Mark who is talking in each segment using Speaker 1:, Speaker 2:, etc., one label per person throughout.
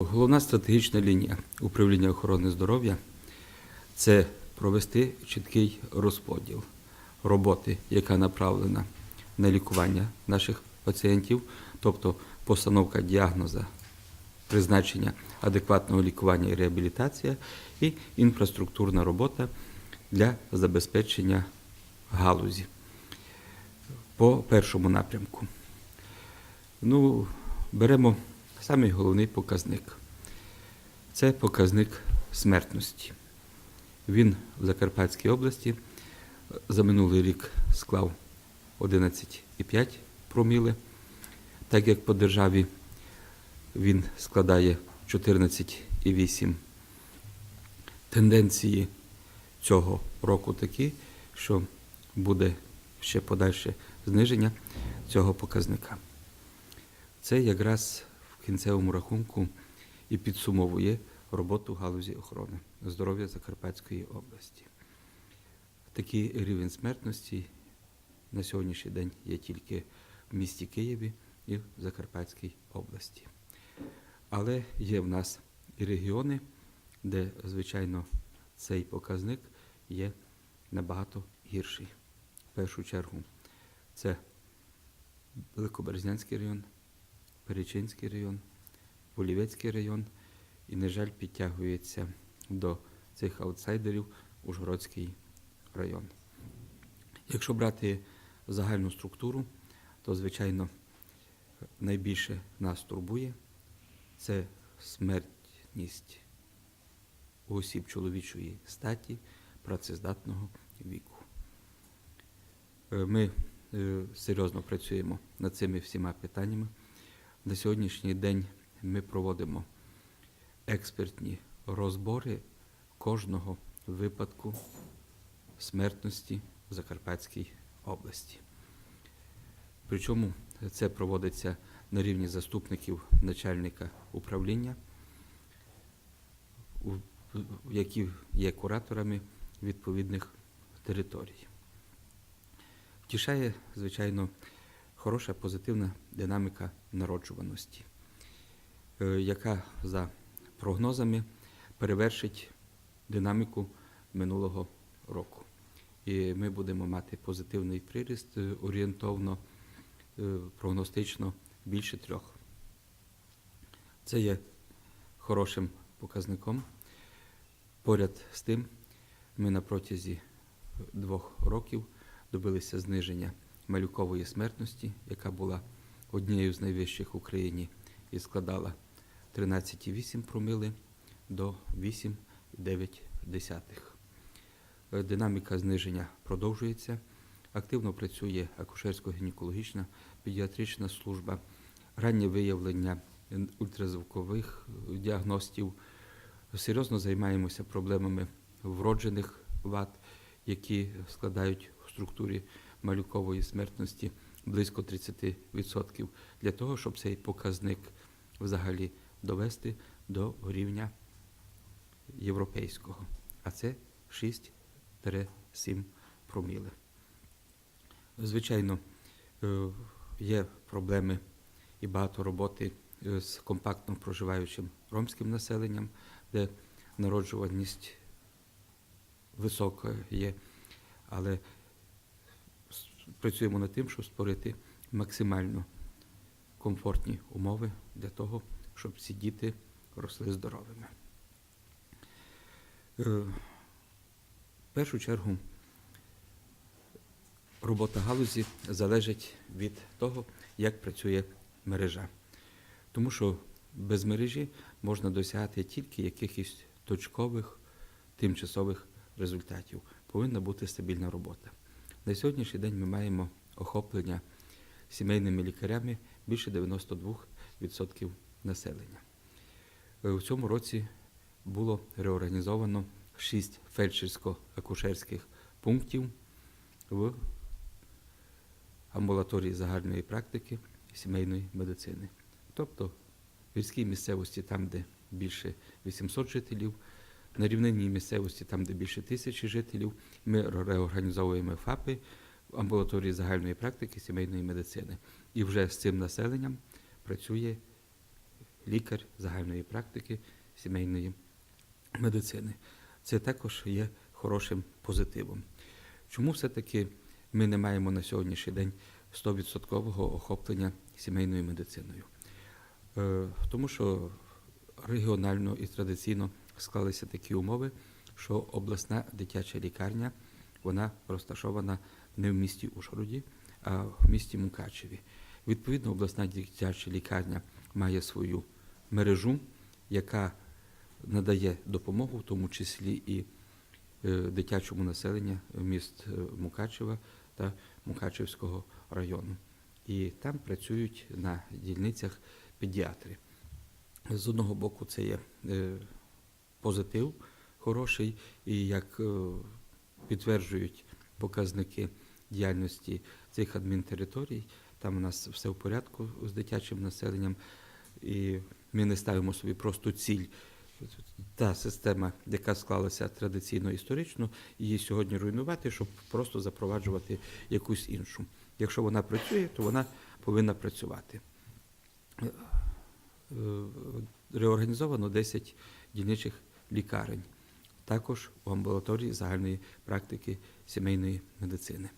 Speaker 1: Головна стратегічна лінія управління охорони здоров'я це провести чіткий розподіл роботи, яка направлена на лікування наших пацієнтів, тобто постановка діагноза, призначення адекватного лікування і реабілітація, і інфраструктурна робота для забезпечення галузі. По першому напрямку. Ну, беремо самий головний показник. Це показник смертності. Він в Закарпатській області за минулий рік склав 11,5 проміли, так як по державі він складає 14,8. Тенденції цього року такі, що буде ще подальше зниження цього показника. Це якраз кінцевому рахунку і підсумовує роботу галузі охорони здоров'я Закарпатської області. Такий рівень смертності на сьогоднішній день є тільки в місті Києві і в Закарпатській області. Але є в нас і регіони, де, звичайно, цей показник є набагато гірший. В першу чергу це Великоберезнянський район, Перечинський район, Полівецький район і, на жаль, підтягується до цих аутсайдерів Ужгородський район. Якщо брати загальну структуру, то, звичайно, найбільше нас турбує це смертність осіб чоловічої статі працездатного віку. Е, Ми е, серйозно працюємо над цими всіма питаннями. На сьогоднішній день ми проводимо експертні розбори кожного випадку смертності в Закарпатській області. Причому це проводиться на рівні заступників начальника управління, які є кураторами відповідних територій. Втішає, звичайно, хороша позитивна динаміка народжуваності, е, яка за прогнозами перевершить динаміку минулого року. І ми будемо мати позитивний приріст е, орієнтовно, е, прогностично більше трьох. Це є хорошим показником. Поряд з тим, ми на протязі двох років добилися зниження малюкової смертності, яка була однією з найвищих в Україні і складала 13,8 промили до 8,9. Е, Динаміка зниження продовжується. Активно працює акушерсько-гінекологічна педіатрична служба, раннє виявлення ультразвукових е, діагностів. Серйозно займаємося проблемами вроджених вад, які складають в структурі малюкової смертності близько 30%, для того, щоб цей показник взагалі довести до рівня європейського. А це 6-7 проміли. Звичайно, е, є проблеми і багато роботи е, з компактно проживаючим ромським населенням, де народжуваність висока є, але працюємо над тим, щоб створити максимально комфортні умови для того, щоб ці діти росли здоровими. Е, В першу чергу робота галузі залежить від того, як працює мережа. Тому що без мережі можна досягати тільки якихось точкових, тимчасових результатів. Повинна бути стабільна робота. На сьогоднішній день ми маємо охоплення сімейними лікарями більше 92% населення. Е, У цьому році було реорганізовано 6 фельдшерсько-акушерських пунктів в амбулаторії загальної практики сімейної медицини. Тобто в гірській місцевості, там, де більше 800 жителів, на рівнинній місцевості, там, де більше тисячі жителів, ми реорганізовуємо ФАПи в амбулаторії загальної практики сімейної медицини. І вже з цим населенням працює лікар загальної практики сімейної медицини. Це також є хорошим позитивом. Чому все-таки ми не маємо на сьогоднішній день 100% охоплення сімейною медициною? Е, Тому що регіонально і традиційно склалися такі умови, що обласна дитяча лікарня вона розташована не в місті Ужгороді, а в місті Мукачеві. Відповідно, обласна дитяча лікарня має свою мережу, яка надає допомогу, в тому числі і е, дитячому населенню міст е, Мукачева та Мукачевського району. І там працюють на дільницях педіатри. З одного боку, це є е, позитив хороший, і як е, підтверджують показники діяльності цих адмінтериторій, там у нас все в порядку з дитячим населенням, і ми не ставимо собі просто ціль. Та система, яка склалася традиційно історично, її сьогодні руйнувати, щоб просто запроваджувати якусь іншу. Якщо вона працює, то вона повинна працювати. Е, е, Реорганізовано 10 дільничих лікарень, також у амбулаторії загальної практики сімейної медицини.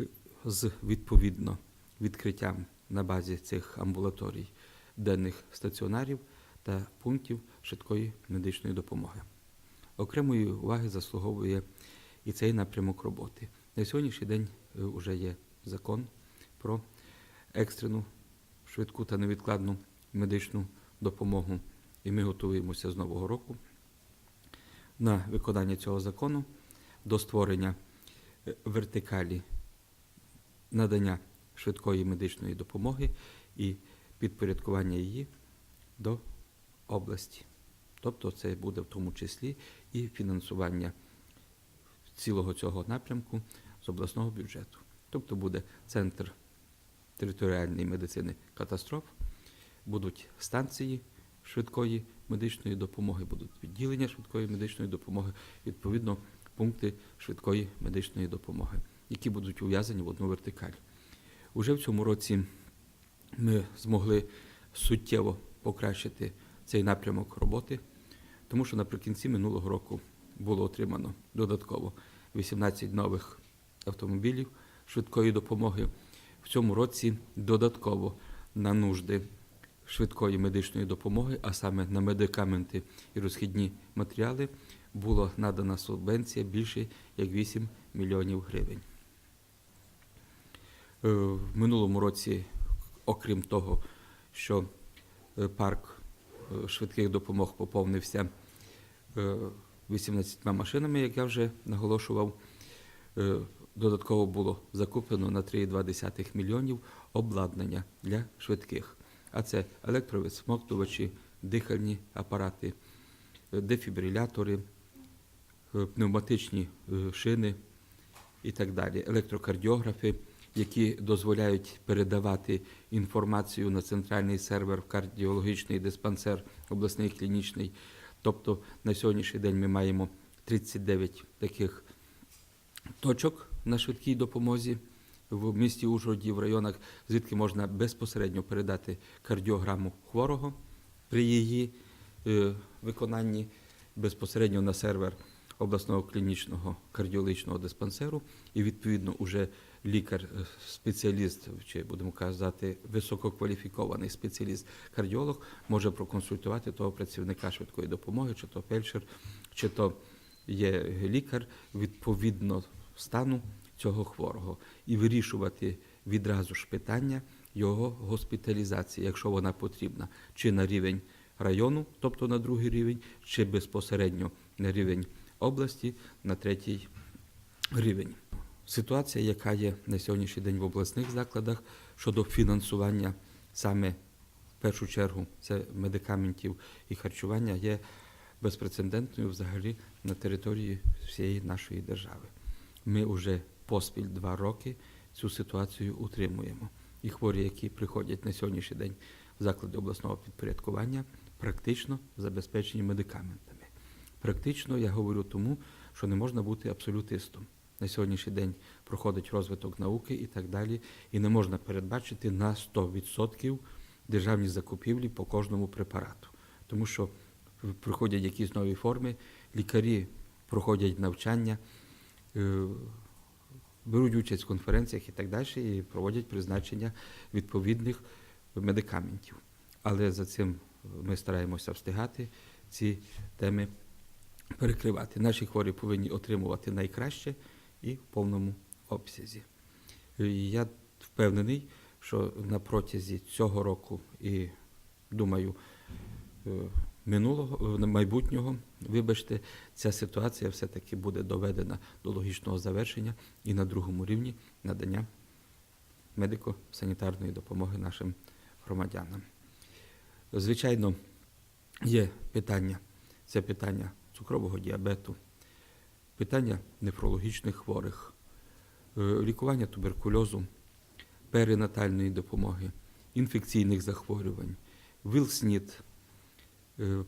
Speaker 1: Е, З відповідно відкриттям на базі цих амбулаторій денних стаціонарів та пунктів швидкої медичної допомоги. Окремої уваги заслуговує і цей напрямок роботи. На сьогоднішній день вже є закон про екстрену, швидку та невідкладну медичну допомогу, і ми готуємося з нового року на виконання цього закону до створення е, вертикалі надання швидкої медичної допомоги і підпорядкування її до області. Тобто це буде в тому числі і фінансування цілого цього напрямку з обласного бюджету. Тобто буде центр територіальної медицини катастроф, будуть станції швидкої медичної допомоги, будуть відділення швидкої медичної допомоги, відповідно, пункти швидкої медичної допомоги, які будуть ув'язані в одну вертикаль. Уже в цьому році ми змогли суттєво покращити цей напрямок роботи, тому що наприкінці минулого року було отримано додатково 18 нових автомобілів швидкої допомоги. В цьому році додатково на нужди швидкої медичної допомоги, а саме на медикаменти і розхідні матеріали, була надана субвенція більше як 8 мільйонів гривень. Е, В минулому році, окрім того, що е, парк е, швидких допомог поповнився е, 18 машинами, як я вже наголошував, додатково було закуплено на 3,2 мільйонів обладнання для швидких. А це електровисмоктувачі, дихальні апарати, дефібрилятори, е, пневматичні е, шини і так далі, електрокардіографи, які дозволяють передавати інформацію на центральний сервер в кардіологічний диспансер обласний клінічний. Тобто на сьогоднішній день ми маємо 39 таких точок на швидкій допомозі в місті Ужгороді, в районах, звідки можна безпосередньо передати кардіограму хворого при її е, виконанні безпосередньо на сервер обласного клінічного кардіологічного диспансеру, і відповідно уже лікар-спеціаліст, чи будемо казати, висококваліфікований спеціаліст-кардіолог може проконсультувати того працівника швидкої допомоги, чи то фельдшер, чи то є лікар відповідно стану цього хворого, і вирішувати відразу ж питання його госпіталізації, якщо вона потрібна, чи на рівень району, тобто на другий рівень, чи безпосередньо на рівень області, на третій рівень. Ситуація, яка є на сьогоднішній день в обласних закладах щодо фінансування саме в першу чергу це медикаментів і харчування, є безпрецедентною взагалі на території всієї нашої держави. Ми вже поспіль два роки цю ситуацію утримуємо. І хворі, які приходять на сьогоднішній день в заклади обласного підпорядкування, практично забезпечені медикаментами. Практично я говорю тому, що не можна бути абсолютистом. На сьогоднішній день проходить розвиток науки і так далі, і не можна передбачити на 100% державні закупівлі по кожному препарату. Тому що приходять якісь нові форми, лікарі проходять навчання, е, беруть участь в конференціях і так далі, і проводять призначення відповідних медикаментів. Але за цим ми стараємося встигати ці теми перекривати. Наші хворі повинні отримувати найкраще і в повному обсязі. Я впевнений, що на протязі цього року і думаю, е, минулого е, майбутнього, вибачте, ця ситуація все-таки буде доведена до логічного завершення і на другому рівні надання медико-санітарної допомоги нашим громадянам. Звичайно, є питання. Це питання цукрового діабету, питання нефрологічних хворих, е, лікування туберкульозу, перинатальної допомоги, інфекційних захворювань, ВІЛ-СНІД, е,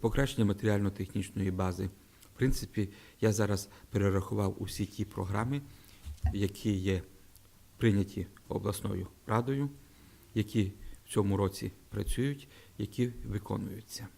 Speaker 1: покращення матеріально-технічної бази. В принципі, я зараз перерахував усі ті програми, які є прийняті обласною радою, які в цьому році працюють, які виконуються.